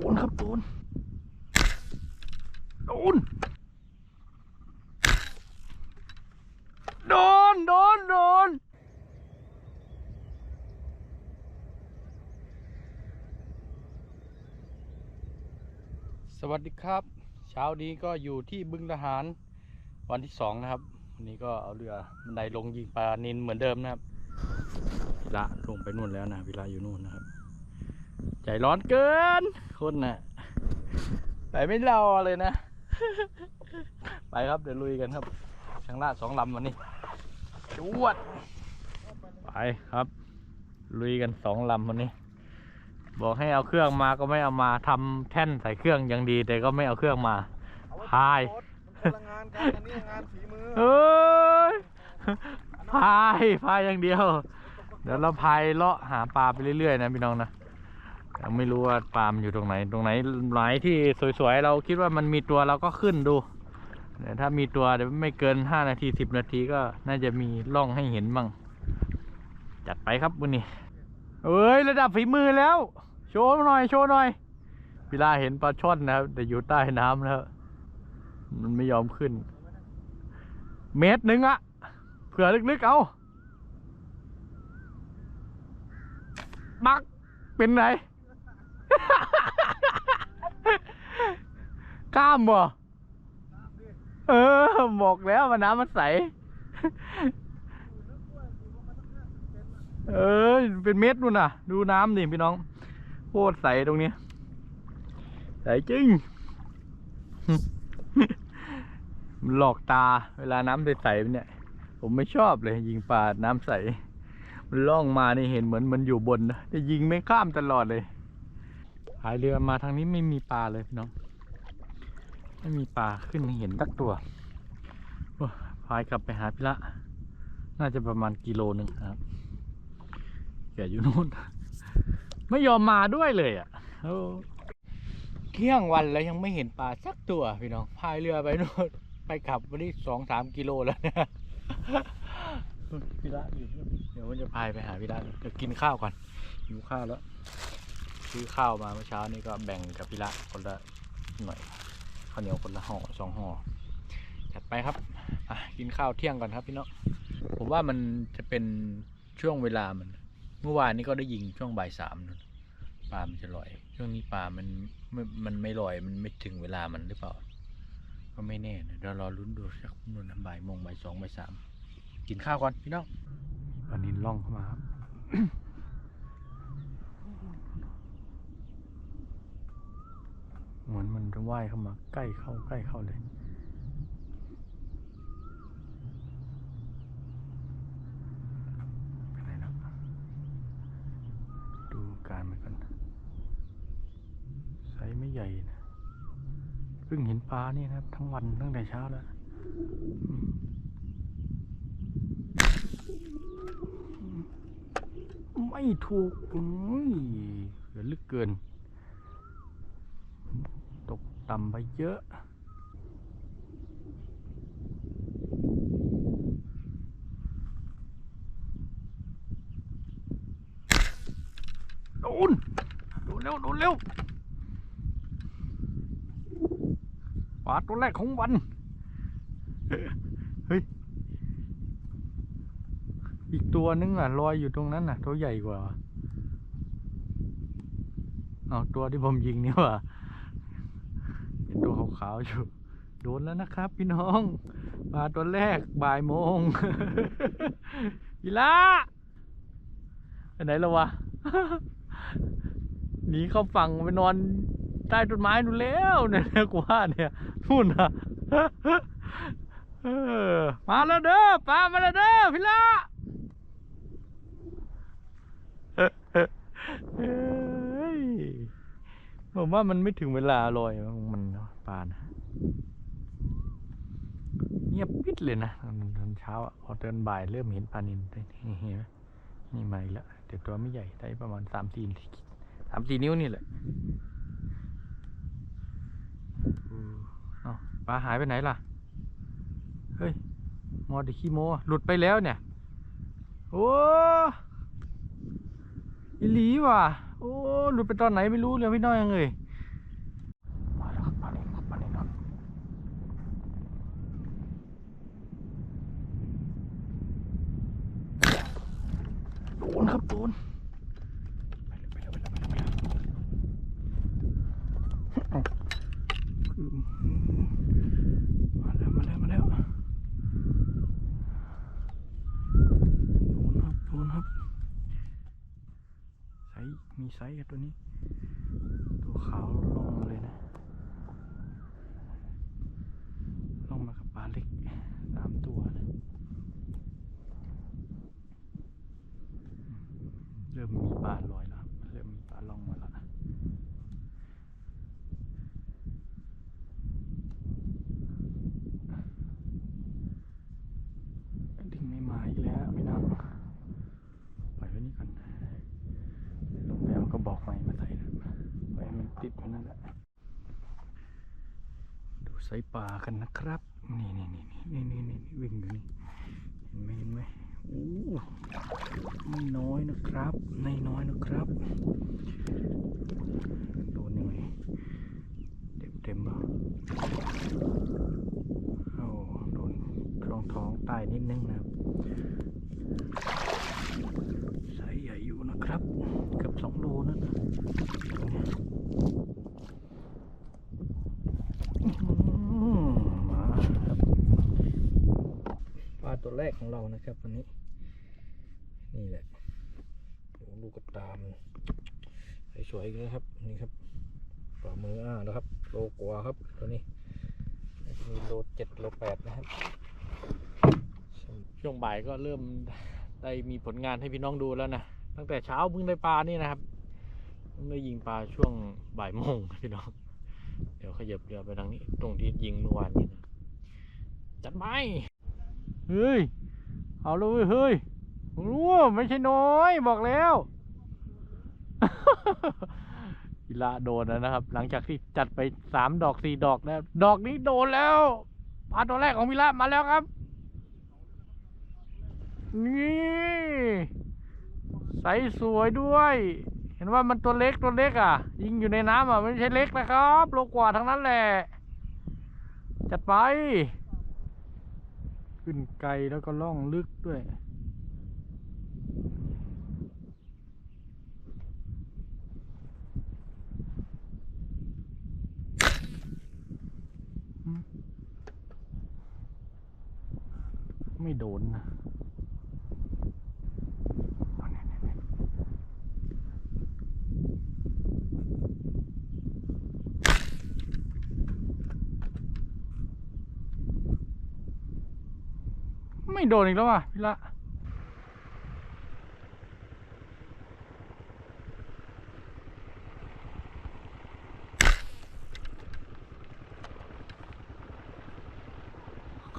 โดนครับโดนโดนโดนโดนโดนสวัสดีครับ เช้านี้ก็อยู่ที่บึงทหารวันที่สองนะครับ วันนี้ก็เอาเรือบันไดลงยิงปลานินเหมือนเดิมนะครับพิระลงไปนู่นแล้วนะพิระอยู่นู่นนะครับ ใจร้อนเกิน คนน่ะ ไปไม่รอเลยนะ ไปครับเดี๋ยวลุยกันครับช่างลาดสองลำวันนี้จวด ไปครับ ลุยกันสองลำวันนี้ บอกให้เอาเครื่องมาก็ไม่เอามาทำแท่นใส่เครื่องยังดี แต่ก็ไม่เอาเครื่องมา พาย มันคนละงานกันอันนี้งานฝีมือเอ้ยพายพายอย่างเดียว เดี๋ยวเราพายเลาะหาปลาไปเรื่อยๆนะพี่น้องนะ ยังไม่รู้ว่าปลามอยู่ตรงไหน ตรงไหนไหนที่สวยๆ เราคิดว่ามันมีตัวเราก็ขึ้นดูเดี๋ยวถ้ามีตัวเดี๋ยวไม่เกินห้านาทีสิบนาทีก็น่าจะมีร่องให้เห็นบ้างจัดไปครับวันนี้เอ้ยระดับฝีมือแล้ว โชว์หน่อยโชว์หน่อยพี่ลาเห็นปลาช่อนนะครับ แต่อยู่ใต้น้ำแล้วมันไม่ยอมขึ้น เมตรหนึ่งอะเผื่อลึกๆเอาบักเป็นไร กล้ามบ่เออบอกแล้วว่าน้ำมันใส เออ เป็นเม็ดนู่นน่ะ ดูน้ำดิพี่น้องโคตรใสตรงนี้ ใสจริงมันหลอกตาเวลาน้ำใสๆเนี่ย ผมไม่ชอบเลย ยิงปลาน้ำใส มันล่องมานี่เห็นเหมือนมันอยู่บนนะแต่ยิงไม่ข้ามตลอดเลยายเรือมาทางนี้ไม่มีปลาเลยพี่น้อง ไม่มีปลาขึ้นเห็นสักตัวโอ้ยพายกลับไปหาพี่ละ น่าจะประมาณกิโลหนึ่งครับแกอยู่นู่น ไม่ยอมมาด้วยเลยอะโอ้เที่ยงวันแล้วยังไม่เห็นปลาสักตัวพี่น้อง พายเรือไปนู่นไปขับวันนี้สองสามกิโลแล้วเนี่ยพี่ละอยู่เดี๋ยวผมจะพายไปหาพี่ละเดี๋ยวกินข้าวก่อนหิวข้าวแล้ว ซื้อข้าวมาเมื่อเช้านี้ก็แบ่งกับพี่ละคนละหน่อยข้าวเหนียวคนละห่อสองห่อจัดไปครับอะกินข้าวเที่ยงก่อนครับพี่น้องผมว่ามันจะเป็นช่วงเวลามัน เมื่อวานนี้ก็ได้ยิงช่วงบ่ายสามนปลา มันจะลอย ช่วงนี้ปลา มันไม่มันไม่ลอย มันไม่ถึงเวลามันหรือเปล่า ก็ไม่แน่นะเดี๋ยวรอลุ้นดูสักนู่นบ่ายโมงบ่ายสองบ่ายสามกินข้าวก่อนพี่น้องอันนี้ล่องเข้ามาครับ เหมือนมันจะว่ายเข้ามาใกล้เข้าใกล้เข้าเลยไปไหนแล้วดูการมันกันไซส์ไม่ใหญ่นะเพิ่งเห็นปลานี่นะครับทั้งวันตั้งแต่เช้าแล้วไม่ถูกอุ้ยเหลือลึกเกิน ต่ำไปเยอะ โดน โดนเร็ว โดนเร็วปลาตัวแรกของวัน เฮ้ย อีกตัวนึงอะลอยอยู่ตรงนั้นน่ะ ตัวใหญ่กว่า เอาตัวที่ผมยิงนี่ว่า ขาวอยู่ โดนแล้วนะครับ พี่น้องปลาตัวแรกบ่ายโมงอีละไปไหนแล้ววะหนีเข้าฝั่งไปนอนใต้ต้นไม้นู่นแล้วเนี่ยกูว่าเนี่ยนู่นนะมาแล้วเด้อปลามาแล้วเด้อพี่ละผมว่ามันไม่ถึงเวลาลอยมัน ปลานะเงียบปิดเลยนะตอนเช้าพอเดินบ่ายเริ่มเห็นปลานินเห็นไหมนี่มาอีกแล้วแต่ตัวไม่ใหญ่ได้ประมาณสามสี่สามสี่นิ้วนี่แหละเอาปลาหายไปไหนล่ะ เฮ้ย มอดิขี้โม หลุดไปแล้วเนี่ย โอ้อีหลีว่ะ โอ้ หลุดไปตอนไหนไม่รู้เลยพี่น้อยยังเลย โดนครับโดนไปเร็วไปเร็วไปเร็วไปเร็วไปเร็วเอา คือมาแล้วมาแล้วมาแล้วโดนครับโดนครับไซมีไซกับตัวนี้ ตัวขาวลงเลยนะ ลงมากับปลาเล็กสามตัวนะเริ่มมีปลาลอยแล้วเริ่มมีปลาล่องมาแล้วดึงไม่มาอีกแล้วพี่น้องปล่อยไว้นี่ก่อนลงไปเอากระบอกใหม่มาใส่นะไว้ให้มันติดไว้นั่นแหละดูไซส์ปลากันนะครับ นี่นี่นี่นี่นี่นี่วิ่งอยู่นี่ เห็นไหมเห็นไหมโอ้ไม่ น้อยนะครับไม่น้อยนะครับโดนยังไงเต็มเต็มป่โอ้โดนรองท้องใต้นิดนึงนะครับไซส์ใหญ่อยู่นะครับเกือบสองโลนั่นนะมาครับปลาตัวแรกของเรานะครับวันนี้นี่แหละ ลูกกระตามนสวยๆเลยครับนี่ครับปลามืออ้านะครับ โลกว่าครับตัวนี้มีโลเจ็ดโลแปดนะครับ ช่วงบ่ายก็เริ่มได้มีผลงานให้พี่น้องดูแล้วนะตั้งแต่เช้าเพิ่งได้ปลานี่นะครับเพิ่งได้ยิงปลาช่วงบ่ายโมงพี่น้อง เดี๋ยวขยับเรือไปทางนี้ ตรงที่ยิงเมื่อวานนี้นะจัดไหมเฮ้ยเอาเลยเว้ยเฮ้ย รู้ไม่ใช่น้อยบอกแล้ววิละโดนแล้วนะครับ หลังจากที่จัดไปสามดอกสี่ดอกนะครับดอกนี้โดนแล้วปลาตัวแรกของวิละมาแล้วครับ นี่ใสสวยด้วย เห็นว่ามันตัวเล็กตัวเล็กอะ ยิงอยู่ในน้ำอะ ไม่ใช่เล็กนะครับ โลกว่าทั้งนั้นแหละ จัดไป ขึ้นไกลแล้วก็ล่องลึกด้วย ไม่โดนนะไม่โดนอีกแล้วอะพี่ละ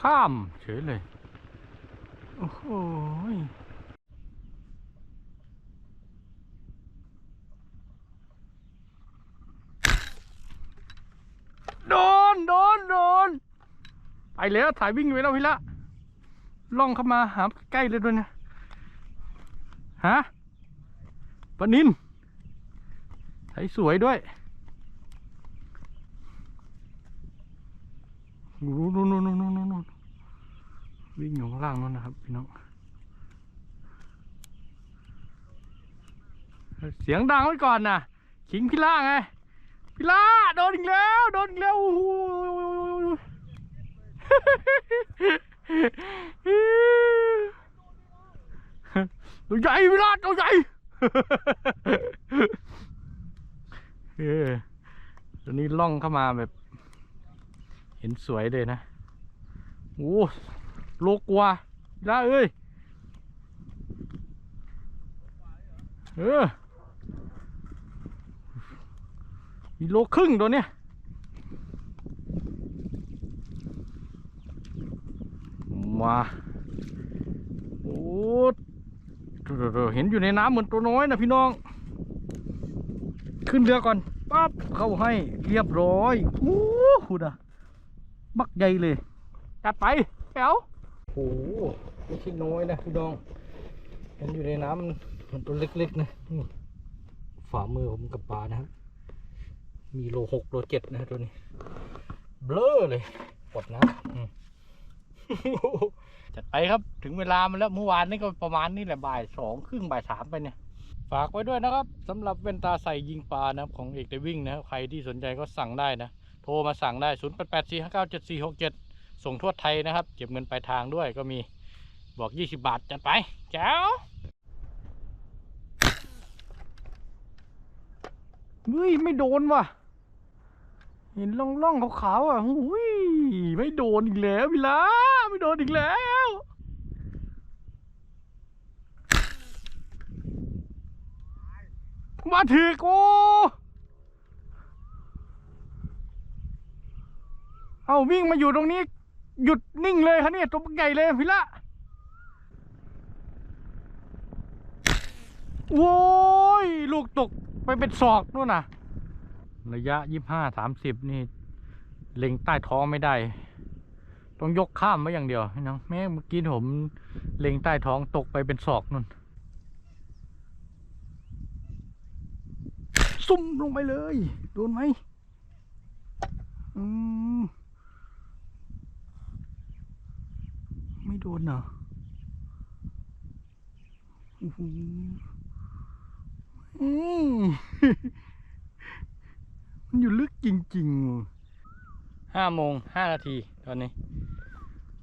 ข้ามเฉยเลย โอ้ยโดนโดนโดนไปแล้วถ่ายวิ่งไปแล้วพี่ละล่องเข้ามาหาใกล้เลยด้วยนะฮะปลานินใสสวยด้วยนนนู่นนู่นนู่นนู่นนู่น วิ่งอยู่ข้างล่างนั่นนะครับพี่น้องเสียงดังไว้ก่อนนะขิงพี่ล่าไงพี่ล่าโดนอีกแล้วโดนอีกแล้วโอ้โหตัวใหญ่พี่ล่าตัวใหญ่เออตอนนี้ล่องเข้ามาแบบ เห็นสวยเลยนะโอ้ โลกว่าพี่าเอ้ยเออมีโลครึ่งตัวเนี้ยมาโอ้เดี๋ยวๆๆเห็นอยู่ในน้ำเหมือนตัวน้อยนะพี่น้อง ขึ้นเรือก่อนปั๊บเข้าให้เรียบร้อยโอ้โหนะบักใหญ่เลยจัดไปแถว โอ้ไม่ใช่น้อยนะพี่น้องเห็นอยู่ในน้ำมันตัวเล็กๆนะนี่ฝ่ามือผมกับปลานะครับ มีโลหกโลเจ็ดนะตัวนี้ เบลอเลยปดน้ำจัดไปครับถึงเวลามันแล้วเมื่อวานนี่ก็ประมาณนี้แหละบ่ายสองครึ่งบ่ายสามไปเนี่ย ฝากไว้ด้วยนะครับสำหรับแว่นตาใส่ยิงปลานะครับของเอกเดวิ่งนะครับใครที่สนใจก็สั่งได้นะ โทรมาสั่งได้ 0 ส่งทั่วไทยนะครับ เก็บเงินปลายทางด้วยก็มีบอก 20 บาทจัดไปแจ๋วเฮ้ยไม่โดนว่ะ เห็นล่องล่องๆขาวๆอะหุยไม่โดนอีกแล้วพี่ละไม่โดนอีกแล้วมาถือกูเอาวิ่งมาอยู่ตรงนี้ หยุดนิ่งเลยครับเนี่ยตัวใหญ่เลยพี่ละโว้ย ลูกตกไปเป็นศอกนู่นน่ะ ระยะยี่ห้าสามสิบนี่ เล็งใต้ท้องไม่ได้ ต้องยกข้ามไว้อย่างเดียวพี่น้องแม่เมื่อกี้ผมเล็งใต้ท้องตกไปเป็นศอกนู่นซุ่มลงไปเลย โดนไหมอืม ไม่โดนเหรอโอ้โหอืมมันอยู่ลึกจริงๆห้าโมงห้านาทีตอนนี้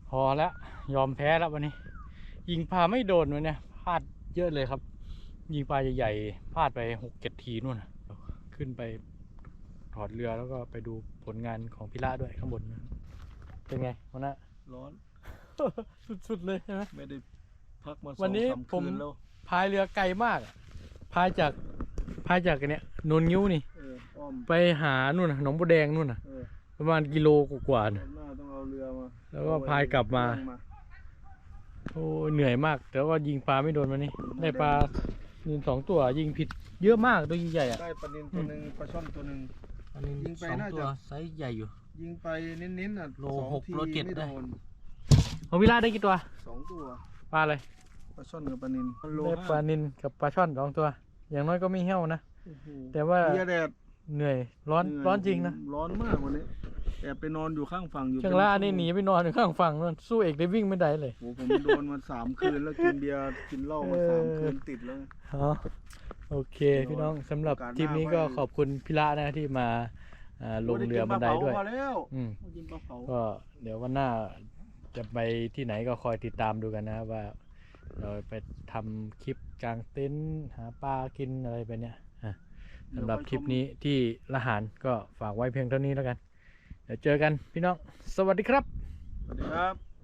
พอแล้วยอมแพ้แล้ววันนี้ ยิงปลาไม่โดนวันเนี้ยพลาดเยอะเลยครับ ยิงปลาใหญ่ๆพลาดไปหกเจ็ดทีนู่นน่ะขึ้นไปถอดเรือแล้วก็ไปดูผลงานของพิระด้วยข้างบนนะเป็นไงวันนั้นร้อน สุดๆเลยใช่ไหมไม่ได้พักมาสวัอนงนี้สามผมคืนแล้วพายเรือไกลมากอะพายจากพายจากอันเนี้ยนนงิ้วนี่ เอออ้อมไปหานู่นน่ะหนองบัวแดงนู่นน่ะ เออประมาณกิโลกว่าๆรน่ะอบหน้าต้องเอาเรือมาแล้วก็พายกลับมา โอ้ยเหนื่อยมาก แต่ว่ายิงปลาไม่โดนวันนี้ ได้ปลานินสองตัว ยิงผิดเยอะมากตัวใหญ่ๆอะได้ปลานินตัวหนึ่งปลาช่อนตัวหนึ่งปลานินยิงไปสองน่าตัจะวไซส์ใหญ่อยู่ ยิงไปเน้นๆน่ะโลสองหกทีโลเจ็ดไม่ได้ โดน ของวิลาได้กี่ตัวสองตัวปลาอะไรปลาช่อนกับปลานินโลได้ปลาห้านินกับปลาช่อนสองตัว อย่างน้อยก็ไม่เหี้ยวนะโอ้โหแต่ว่าเบียร์แดดเหนื่อยร้อนเหยร้อนจริงนะร้อนมากวันนี้แอบไปนอนอยู่ข้างฝั่งอยู่ช่างล่านี่หนีไปนอนอยู่ข้างฝั่งนั่นสู้เอกได้วิ่งไม่ได้เลยโอ้โหผมโดนมาสามคืนแล้วกินเบียร์กินเหล้ามาสามคืนติดแล้วอ๋อโอเค พี่น้องสำหรับโอกาสหน้าทริปนี้ก็ค่อยขอบคุณพี่ละนะที่มาอ่าลงเรือบันไดด้วยพอแล้วอืมกินปลาเผาก็เดี๋ยววันหน้า จะไปที่ไหนก็คอยติดตามดูกันนะครับว่า เราไปทำคลิปกลางเต็นท์หาปลากินอะไรไปเนี่ยอะสำหรับคลิปนี้ที่ละหารก็ฝากไว้เพียงเท่านี้แล้วกัน เดี๋ยวเจอกันพี่น้อง สวัสดีครับ สวัสดีครับ